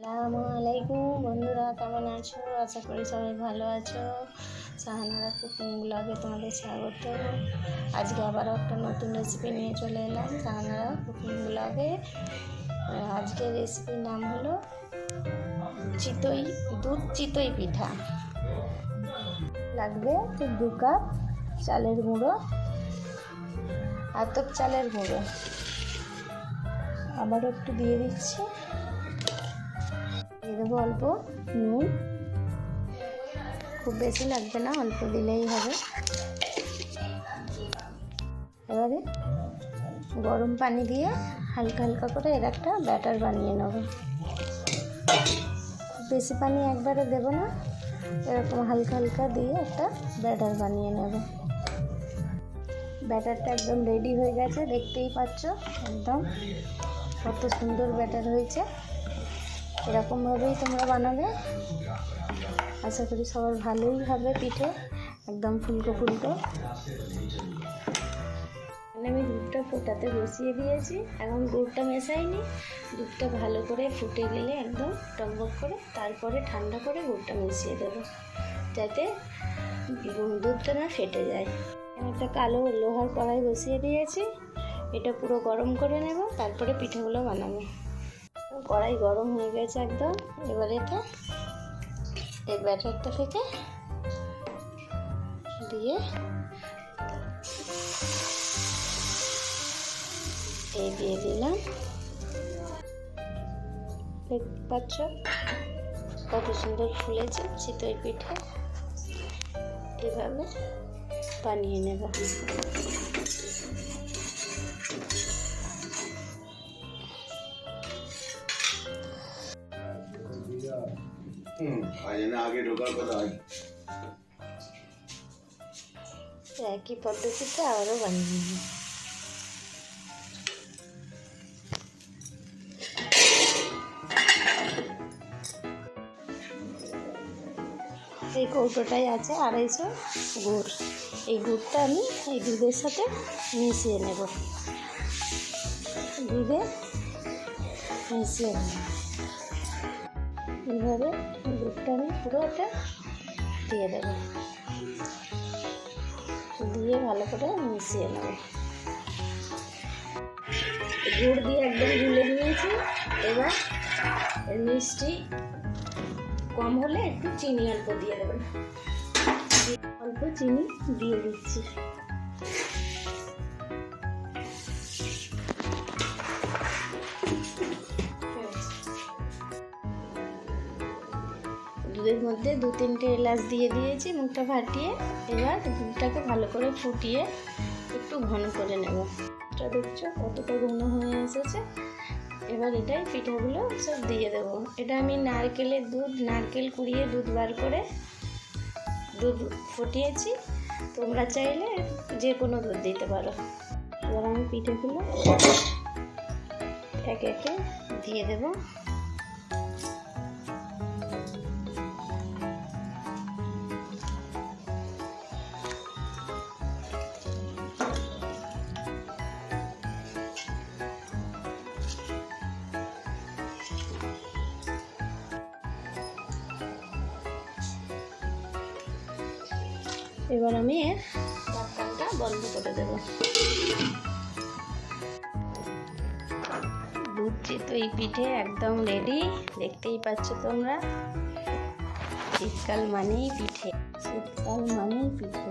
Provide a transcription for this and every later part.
আসসালামু আলাইকুম বন্ধুরা, কেমন আছো? আশা করি সবাই ভালো আছো। সাহানারা কুকিং ব্লগে তোমাদের স্বাগত। আজকে আবার একটা নতুন রেসিপি নিয়ে চলে এলাম সাহানারা কুকিং ব্লগে। আজকের রেসিপির নাম হলো চিতই, দুধ চিতই পিঠা। লাগবে দু কাপ চালের গুঁড়ো আতপ চালের গুঁড়ো। আবারও একটু দিয়ে দিচ্ছি। দেবো অল্প, নুন। খুব বেশি লাগবে না, অল্প দিলেই হবে। এবারে গরম পানি দিয়ে হালকা হালকা করে এর একটা ব্যাটার বানিয়ে নেব। বেশি পানি একবারে দেবো না, এরকম হালকা হালকা দিয়ে একটা ব্যাটার বানিয়ে নেব। ব্যাটারটা একদম রেডি হয়ে গেছে, দেখতেই পাচ্ছ, একদম কত সুন্দর ব্যাটার হয়েছে। এরকমভাবেই তোমরা বানাবে। আশা করি সবার ভালোই হবে পিঠে, একদম ফুলকো ফুলকো। আমি দুধটা ফোটাতে বসিয়ে দিয়েছি। এখন গুড়টা মেশাইনি। দুধটা ভালো করে ফুটে গেলে একদম টকবক করে তারপরে ঠান্ডা করে গুড়টা মিশিয়ে দেবো, যাতে দুধটা না ফেটে যায়। আমি একটা কালো লোহার কড়াই বসিয়ে দিয়েছি। এটা পুরো গরম করে নেব, তারপরে পিঠেগুলো বানাবো। কড়াই গরম হয়ে গেছে একদম। এবার এটা এই ব্যাটারটা থেকে দিয়ে এই দিয়ে দিলাম। দেখতে পাচ্ছ? কত সুন্দর ফুলেছে চিতই পিঠে। এভাবে বানিয়ে নেব। একই পদ্ধতিতে আবারও বানিয়ে এই কৌটোটাই আছে আড়াইশো গুড়। এই গুড়টা আমি এই দুধের সাথে মিশিয়ে নেব। দুধে মিশিয়ে নেব। এইভাবে দুধটা আমি পুরো এটা দিয়ে দেবো। দিয়ে ভালো করে মিশিয়ে নেব। গুড় দিয়ে একদম গুলে নিয়েছি। এবার মিষ্টি কম হলে একটু চিনি অল্প দিয়ে দেবেন। অল্প চিনি দিয়ে দিচ্ছি। দুধের মধ্যে দু তিনটে এলাচ দিয়ে দিয়েছি, মুখটা ফাটিয়ে এবার দুধটাকে ভালো করে ফুটিয়ে একটু ঘন করে নেব। এটা দেখছ কতটা ঘন হয়ে এসেছে। এবার এটাই পিঠাগুলো সব দিয়ে দেবো। এটা আমি নারকেলের দুধ, নারকেল কুড়িয়ে দুধ বার করে দুধ ফুটিয়েছি। তোমরা চাইলে যে কোনো দুধ দিতে পারো। এবার আমি পিঠেগুলো একে একে দিয়ে দেবো। এবার আমি ঢাকনাটা বন্ধ করে দেব। তো এই পিঠে একদম রেডি দেখতেই পাচ্ছ তোমরা? শীতকাল মানেই পিঠে। শীতকাল মানেই পিঠে।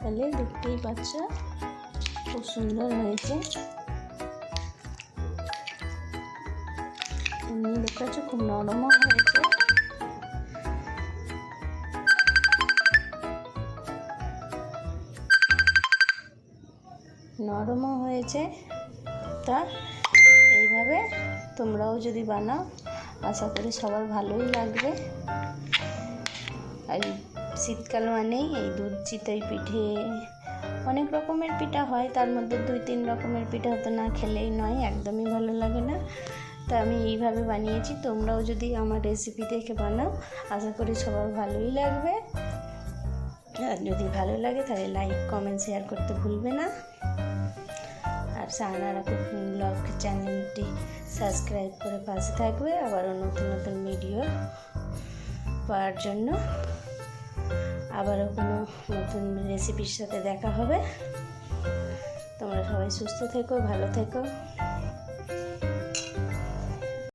তাহলে দেখতেই পাচ্ছ খুব সুন্দর হয়েছে। এমনি দেখতে পাচ্ছ খুব নরমও হয়েছে। নরমও হয়েছে। তা এইভাবে তোমরাও যদি বানাও, আশা করি সবার ভালোই লাগবে। আর শীতকাল মানেই এই দুধ, চিতই পিঠে, অনেক রকমের পিঠা হয়। তার মধ্যে দুই, তিন রকমের পিঠা হতো না খেলেই নয়, একদমই ভালো লাগে না। তা আমি এইভাবে বানিয়েছি, তোমরাও যদি আমার রেসিপি দেখে বানাও, আশা করি সবার ভালোই লাগবে। আর যদি ভালো লাগে তাহলে লাইক কমেন্ট শেয়ার করতে ভুলবে না। সাহানারা কুকিং ব্লগ চ্যানেলটি সাবস্ক্রাইব করে পাশে থাকবে। আবারও নতুন নতুন ভিডিও পাওয়ার জন্য আবারও কোনো নতুন রেসিপির সাথে দেখা হবে। তোমরা সবাই সুস্থ থেকো, ভালো থেকো।